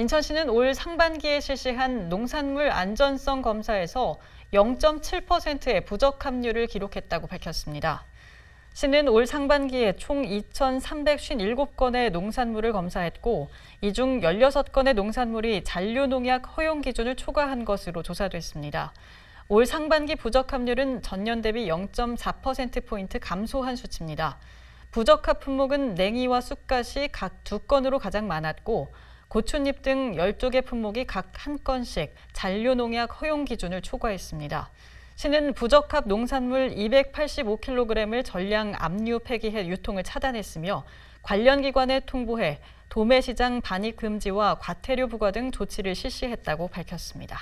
인천시는 올 상반기에 실시한 농산물 안전성 검사에서 0.7%의 부적 함유를 기록했다고 밝혔습니다. 시는 올 상반기에 총 2,357건의 농산물을 검사했고 이 중 16건의 농산물이 잔류농약 허용 기준을 초과한 것으로 조사됐습니다. 올 상반기 부적 함률은 전년 대비 0.4%포인트 감소한 수치입니다. 부적합 품목은 냉이와 쑥갓이 각 두 건으로 가장 많았고 고추잎 등 12개 품목이 각 한 건씩 잔류농약 허용 기준을 초과했습니다. 시는 부적합 농산물 285kg을 전량 압류 폐기해 유통을 차단했으며 관련 기관에 통보해 도매시장 반입 금지와 과태료 부과 등 조치를 실시했다고 밝혔습니다.